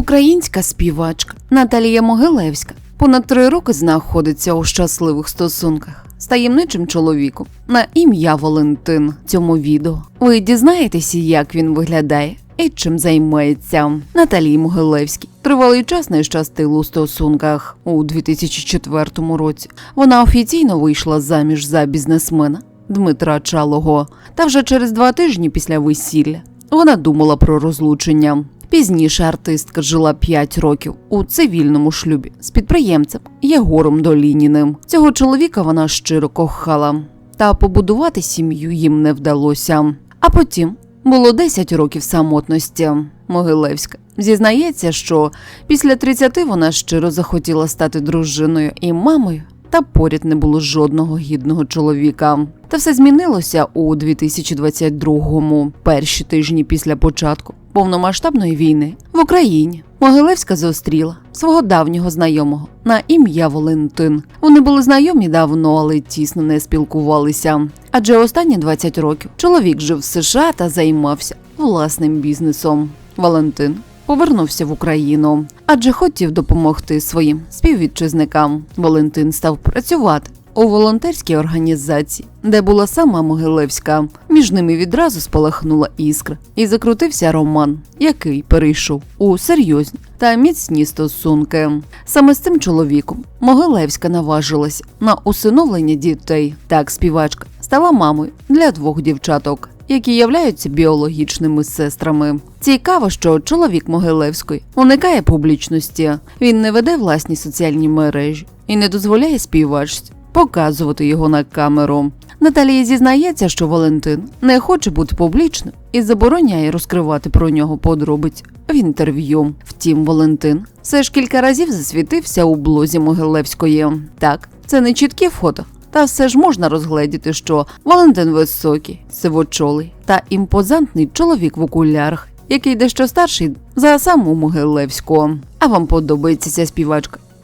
Українська співачка Наталія Могилевська понад три роки знаходиться у щасливих стосунках з таємничим чоловіком на ім'я Валентин. Цьому відео ви дізнаєтеся, як він виглядає і чим займається. Наталії Могилевській тривалий час не щастило у стосунках у 2004 році. Вона офіційно вийшла заміж за бізнесмена Дмитра Чалого. Та вже через два тижні після весілля вона думала про розлучення. Пізніше артистка жила 5 років у цивільному шлюбі з підприємцем Єгором Долініним. Цього чоловіка вона щиро кохала, та побудувати сім'ю їм не вдалося. А потім було 10 років самотності. Могилевська зізнається, що після 30 вона щиро захотіла стати дружиною і мамою. Та поряд не було жодного гідного чоловіка. Та все змінилося у 2022-му, перші тижні після початку повномасштабної війни в Україні. Могилевська зустріла свого давнього знайомого на ім'я Валентин. Вони були знайомі давно, але тісно не спілкувалися. Адже останні 20 років чоловік жив в США та займався власним бізнесом. Валентин повернувся в Україну, адже хотів допомогти своїм співвітчизникам. Валентин став працювати у волонтерській організації, де була сама Могилевська. Між ними відразу спалахнула іскра, і закрутився роман, який перейшов у серйозні та міцні стосунки. Саме з цим чоловіком Могилевська наважилася на усиновлення дітей. Так співачка стала мамою для двох дівчаток. Які являються біологічними сестрами. Цікаво, що чоловік Могилевської уникає публічності. Він не веде власні соціальні мережі і не дозволяє співачці показувати його на камеру. Наталія зізнається, що Валентин не хоче бути публічним і забороняє розкривати про нього подробиць в інтерв'ю. Втім, Валентин все ж кілька разів засвітився у блозі Могилевської. Так, це не чіткі фото. Та все ж можна розгледіти, що Валентин високий, сивочолий та імпозантний чоловік в окулярах, який дещо старший за саму Могилевську. А вам подобається ця співачка?